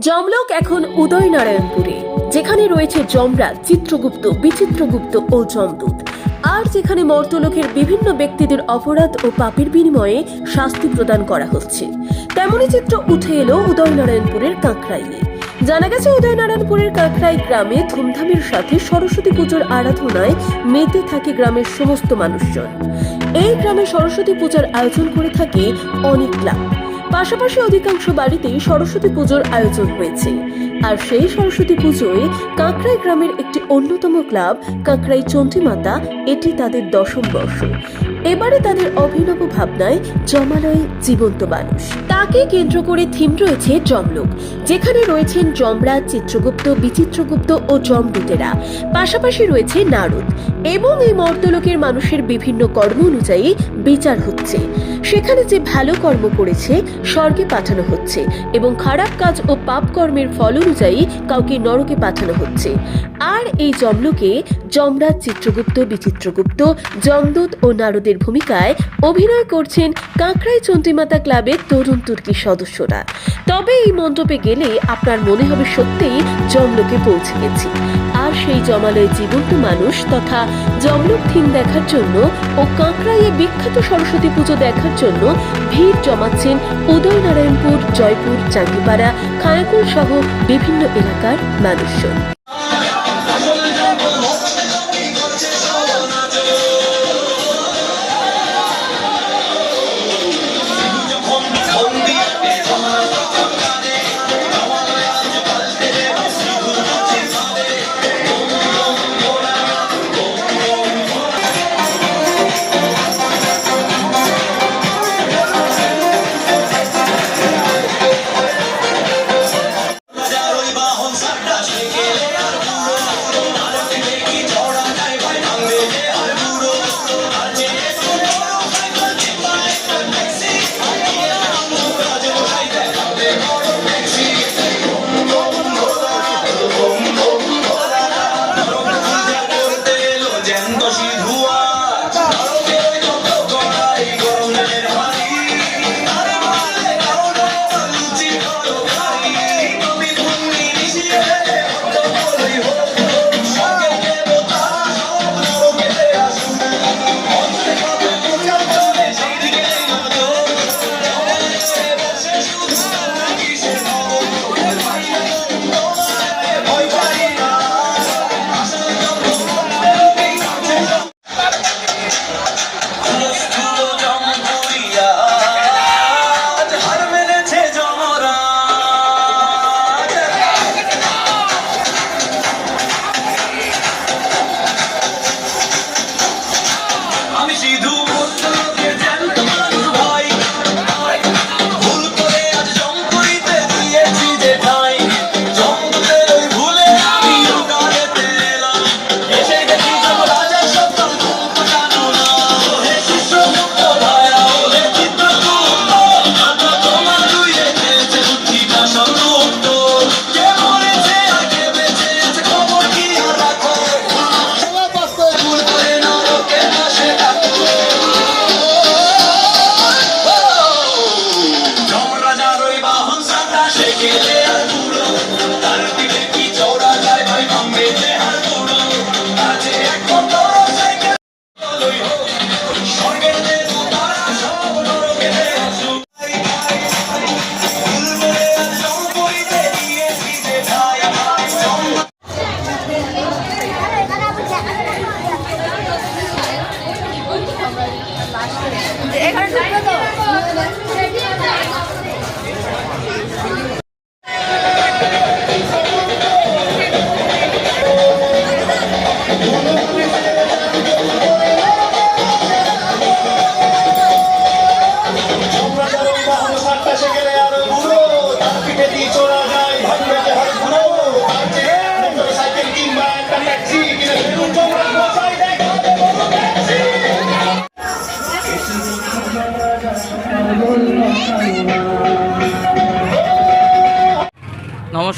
জমলোক এখন উদয়নারায়ণপুরে। যেখানে রয়েছে যমরাজ, চিত্রগুপ্ত, বিচিত্রগুপ্ত ও যমদূত। আর যেখানে মর্তলোকের বিভিন্ন ব্যক্তিদের অপরাধ ও পাপের বিনিময়ে শাস্তি প্রদান করা হচ্ছে। তেমনই চিত্র উঠে এলো উদয়নারায়ণপুরের কাঁকড়াইয়ে। জানা গেছে উদয়নারায়ণপুরের কাঁকড়াই গ্রামে ধুমধামের সাথে সরস্বতী পুজোর আরাধনায় মেতে থাকে গ্রামের সমস্ত মানুষজন। এই গ্রামে সরস্বতী পূজার আয়োজন করে থাকে অনেক ক্লাব পাশাপাশি অধিকাংশ বাড়িতেই সরস্বতী পুজোর আয়োজন হয়েছে। আর সেই সরস্বতী পুজোয় কাঁকড়াই গ্রামের একটি অন্যতম ক্লাব, কাঁকড়াই চণ্ডীমাতা, এটি তাদের দশম বর্ষ। এবারে তাদের অভিনব ভাবনায় জমালয় জীবন্ত মানুষ। তাকে কেন্দ্র করে থিম রয়েছে জমলোক যেখানে রয়েছেন যমরাজ, চিত্রগুপ্ত, বিচিত্রগুপ্ত ও যমদূতেরা। পাশাপাশি রয়েছে নারদ এবং এই মর্তলোকের মানুষের বিভিন্ন কর্ম অনুযায়ী বিচার হচ্ছে। সেখানে যে ভালো কর্ম করেছে, স্বর্গে পাঠানো হচ্ছে এবং খারাপ কাজ ও পাপ কর্মের ফল অনুযায়ী কাউকে নরকে পাঠানো হচ্ছে। আর এই জমলোকে যমরাজ, চিত্রগুপ্ত, বিচিত্রগুপ্ত, যমদূত ও নারদের ভূমিকায় অভিনয় করছেন কাঁকড়াই চন্দ্রিমাতা ক্লাবের তরুণ তুর্কি সদস্যরা। তবে এই মণ্ডপে গেলে আপনার মনে হবে সত্যিই জমলোকে পৌঁছে গেছি। আর সেই জমালয় জীবন্ত মানুষ তথা জমলোক থিম দেখার জন্য ও কাঁকড়াইয়ে বিখ্যাত সরস্বতী পুজো দেখার জন্য ভিড় জমাচ্ছেন উদয়নারায়ণপুর, জয়পুর চাঙ্গিপাড়া খায়াকুল সহ বিভিন্ন এলাকার মানুষজন।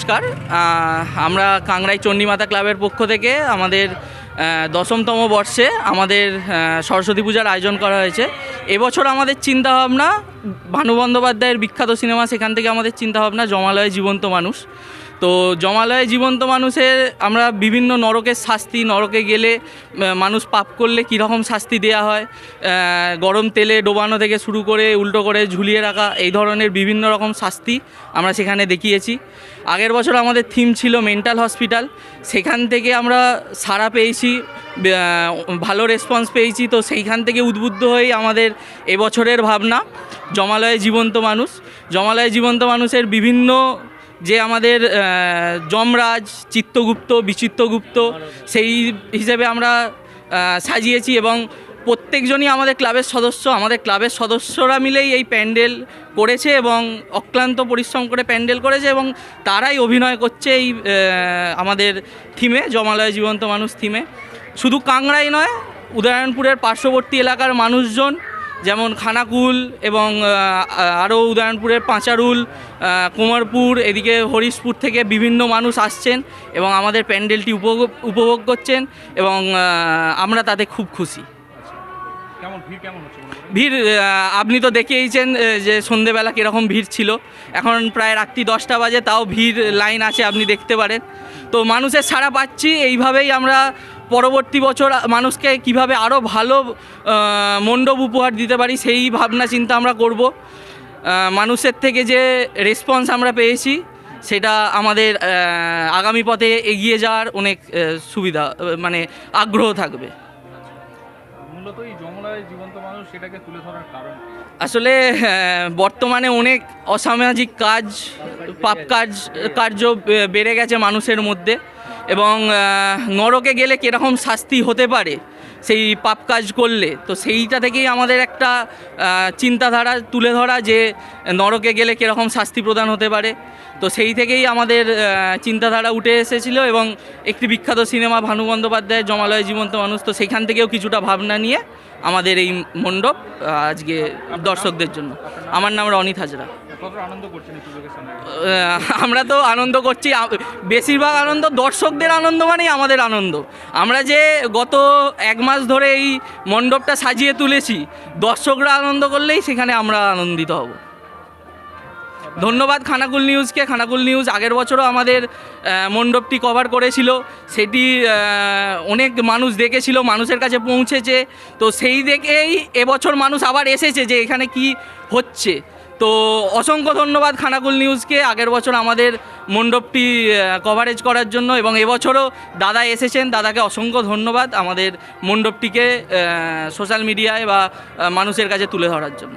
নমস্কার। আমরা কাংড়াই চণ্ডীমাতা ক্লাবের পক্ষ থেকে আমাদের দশমতম বর্ষে আমাদের সরস্বতী পূজার আয়োজন করা হয়েছে। এবছর আমাদের চিন্তাভাবনা, ভানু বন্দ্যোপাধ্যায়ের বিখ্যাত সিনেমা সেখান থেকে আমাদের চিন্তাভাবনা, জমালয়ে জীবন্ত মানুষ। তো জমালয়ে জীবন্ত মানুষের আমরা বিভিন্ন নরকের শাস্তি, নরকে গেলে মানুষ পাপ করলে কীরকম শাস্তি দেওয়া হয় গরম তেলে ডোবানো থেকে শুরু করে, উল্টো করে ঝুলিয়ে রাখা, এই ধরনের বিভিন্ন রকম শাস্তি আমরা সেখানে দেখিয়েছি। আগের বছর আমাদের থিম ছিল মেন্টাল হসপিটাল সেখান থেকে আমরা সাড়া পেয়েছি ভালো রেসপন্স পেয়েছি। তো সেইখান থেকে উদ্বুদ্ধ হয়েই আমাদের এবছরের ভাবনা, জমালয়ে জীবন্ত মানুষ। জমালয়ে জীবন্ত মানুষের বিভিন্ন যে আমাদের যমরাজ, চিত্তগুপ্ত বিচিত্রগুপ্ত সেই হিসেবে আমরা সাজিয়েছি এবং প্রত্যেকজনই আমাদের ক্লাবের সদস্য, আমাদের ক্লাবের সদস্যরা মিলেই এই প্যান্ডেল করেছে এবং অক্লান্ত পরিশ্রম করে প্যান্ডেল করেছে এবং তারাই অভিনয় করছে এই আমাদের থিমে জমালয় জীবন্ত মানুষ থিমে শুধু কাংড়াই নয়, উদয়নপুরের পার্শ্ববর্তী এলাকার মানুষজন, যেমন খানাকুল এবং আরও উদয়নপুরের পাঁচারুল কুমারপুর, এদিকে হরিশপুর থেকে বিভিন্ন মানুষ আসছেন এবং আমাদের প্যান্ডেলটি উপভোগ করছেন এবং আমরা তাতে খুব খুশি। ভিড় আপনি তো দেখেইছেন যে সন্ধেবেলা কীরকম ভিড় ছিল। এখন প্রায় রাত্রি দশটা বাজে, তাও ভিড় লাইন আছে, আপনি দেখতে পারেন। তো মানুষের সাড়া পাচ্ছি, এইভাবেই আমরা পরবর্তী বছর মানুষকে কীভাবে আরও ভালো মণ্ডপ উপহার দিতে পারি, সেই ভাবনা চিন্তা আমরা করব। মানুষের থেকে যে রেসপন্স আমরা পেয়েছি, সেটা আমাদের আগামী পথে এগিয়ে যাওয়ার অনেক সুবিধা মানে আগ্রহ থাকবে। আসলে বর্তমানে অনেক অসামাজিক কাজ, পাপ কাজ, কার্য বেড়ে গেছে মানুষের মধ্যে এবং নরকে গেলে কীরকম শাস্তি হতে পারে? সেই পাপ কাজ করলে, তো সেইটা থেকেই আমাদের একটা চিন্তাধারা তুলে ধরা যে নরকে গেলে কীরকম শাস্তি প্রদান হতে পারে। তো সেই থেকেই আমাদের চিন্তাধারা উঠে এসেছিল এবং একটি বিখ্যাত সিনেমা ভানু বন্দ্যোপাধ্যায়ের জমালয় জীবন্ত মানুষ, তো সেখান থেকেও কিছুটা ভাবনা নিয়ে আমাদের এই মণ্ডপ আজকে দর্শকদের জন্য। আমার নাম রনিত হাজরা। আমরা তো আনন্দ করছি। বেশিরভাগ আনন্দ দর্শকদের আনন্দ মানেই আমাদের আনন্দ। আমরা যে গত এক মাস ধরে এই মণ্ডপটা সাজিয়ে তুলেছি, দর্শকরা আনন্দ করলেই সেখানে আমরা আনন্দিত হব। ধন্যবাদ খানাকুল নিউজকে। খানাকুল নিউজ আগের বছরও আমাদের মণ্ডপটি কভার করেছিল। সেটি অনেক মানুষ দেখেছিল, মানুষের কাছে পৌঁছেছে। তো সেই দেখেই এবছর মানুষ আবার এসেছে যে এখানে কি হচ্ছে। তো অসংখ্য ধন্যবাদ খানাকুল নিউজকে। আগের বছর আমাদের মণ্ডপটি কভারেজ করার জন্য এবং এবছরও দাদা এসেছেন। দাদাকে অসংখ্য ধন্যবাদ আমাদের মণ্ডপটিকে সোশ্যাল মিডিয়ায় বা মানুষের কাছে তুলে ধরার জন্য।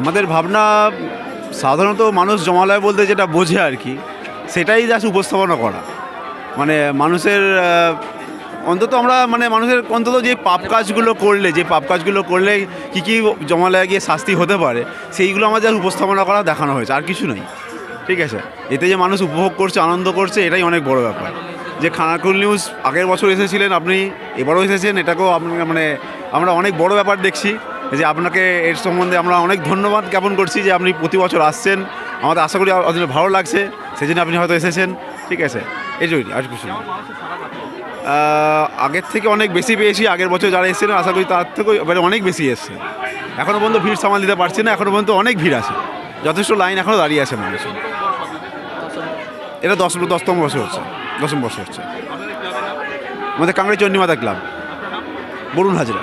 আমাদের ভাবনা সাধারণত মানুষ জমালয় বলতে যেটা বোঝে আর কি, সেটাই জাস্ট উপস্থাপনা করা। মানে মানুষের অন্তত আমরা মানে মানুষের অন্তত যে পাপ কাজগুলো করলে, যে পাপ কাজগুলো করলে কী কী জমালয়ে গিয়ে শাস্তি হতে পারে, সেইগুলো আমাদের উপস্থাপনা করা দেখানো হয়েছে, আর কিছু নয় ঠিক আছে? এতে যে মানুষ উপভোগ করছে, আনন্দ করছে, এটাই অনেক বড় ব্যাপার। যে খানাকুল নিউজ আগের বছর এসেছিলেন, আপনি এবারও এসেছেন, এটাকেও আপনি মানে আমরা অনেক বড় ব্যাপার দেখছি। যে আপনাকে এর সম্বন্ধে আমরা অনেক ধন্যবাদ জ্ঞাপন করছি যে আপনি প্রতি বছর আসছেন। আমাদের আশা করি আপনাদের ভালো লাগছে সেই জন্য আপনি হয়তো এসেছেন। ঠিক আছে, এই জন্যই, আর কিছু আগের থেকে অনেক বেশি পেয়েছি, আগের বছর যারা এসেছিলেন আশা করি তার থেকে এবারে অনেক বেশি এসছে। এখনও পর্যন্ত ভিড় সামাল দিতে পারছি না এখনও পর্যন্ত অনেক ভিড় আছে। যথেষ্ট লাইন এখনও দাঁড়িয়ে আছে মানুষ। এটা দশ, দশতম বছর হচ্ছে, দশম বছর হচ্ছে। আমাদের Kangri Chandimata club, Barun Hazra.